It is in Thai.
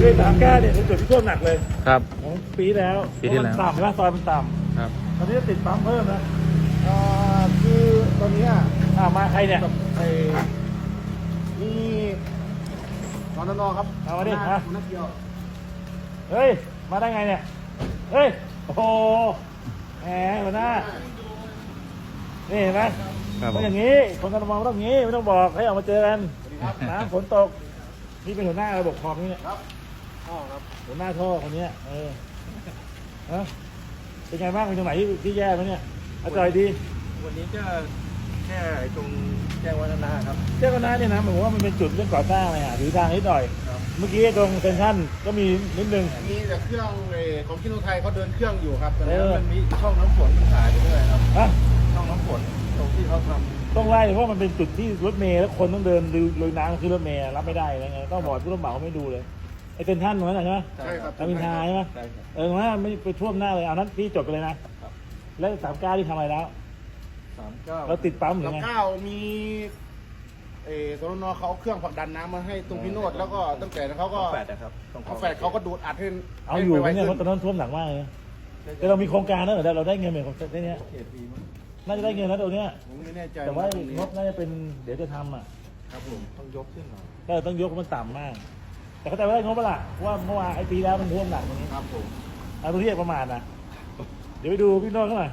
คือสามแก้วเนี่ยเป็นจุดที่ท่วมหนักเลยครับ ของปีแล้วปีที่แล้ว เพราะมันต่ำใช่ไหมซอยมันต่ครับำตอนนี้จะติดปั๊มเพิ่มนะเอ่อคือตอนเนี้ยอ่ามาใครเนี่ยไอ้มีนอนนอครับเอามาดิหัวหฮะน้าหัวหน้าเกี่ยวเฮ้ย มาได้ไงเนี่ย เฮ้ย โอ้โหแหมหัวหน้า นี่เห็นไหมครับผต้อมงอย่างนี้ คนกรทมก็ต้องอย่างนี้ ไม่ต้องบอกให้ออกมาเจอกันน้ำฝนตก นี่เป็นหัวหน้าระบบคอมนี่เนี่ยครับอ๋อครับหัวหน้าท่อคนเนี้ยเออฮะเป็นไงบ้างมีตรงไหนที่ที่แย่ไหมเนี่ยอร่อยดีวันนี้ก็แค่ตรงแจ้งวัฒนะครับ เจ้าคณะเนี่ยนะผมว่ามันเป็นจุดเรื่องก่อสร้างเลยอะถือทางนิดหน่อย ครับ เมื่อกี้ตรงเซนทรันก็มีนิดนึงมีแต่เครื่องเอ่อของกินโนไทยเขาเดินเครื่องอยู่ครับแต่เอแล้วอมันมีช่องน้ำฝนขายด้วยครับ ฮะ ช่องน้ำฝน ตรงที่เขาทำต้องไล่เพราะมันเป็นจุดที่รถเมล์แล้วคนต้องเดินลุยน้ำขึ้นรถเมล์รับไม่ได้อะไรเงี้ยต้องบอกผู้รับเหมาไม่ดูเลยไอ้เซนทรันตรงนั้นนะใช่ไหมใช่ครับรามอินทราใช่ไหมใช่ครับเออตรงนั้นไม่ไปท่วมหน้าเลยเอานั้นพี่จดไปเลยนะครับแล้วสามก้าที่ทำอะไรแล้วสามเก้าเราติดปั๊มหรือสามไงเก้ามีเออสนนเขาเอาเครื่องผลักดันน้ำมาให้ตรงพี่โนดแล้วก็ตั้งแต่นั้นเขาก็แปดนะครับตรงเอาแฟดเขาก็ดูดอัดให้เอาอยู่ไหมให้เนี่ยเพไวราะตอนนั้นท่วมหนักมากเลยนะแต่เรามีโครงการแล้วเหรอเราได้เงินเหมือนของเนี้ยเขตปีมั้ง น่าจะได้เงินแล้วตรงเนี้ย ผมไม่แน่ใจแต่ว่าตรงนี้งบน่าจะเป็นเดี๋ยวจะทำอะครับผมต้องยกขึ้นหน่อยก็ต้องยกมันต่ำมาก แต่เข้าใจว่าได้งบเปะล่าเพราะว่าเมื่อวานไอ้ปีแล้วมันท่วมหนักตรงนี้ครับผม เอาตรงที่ประมาณนะเดี๋ยวไปดูพี่โน้องเขาหน่อย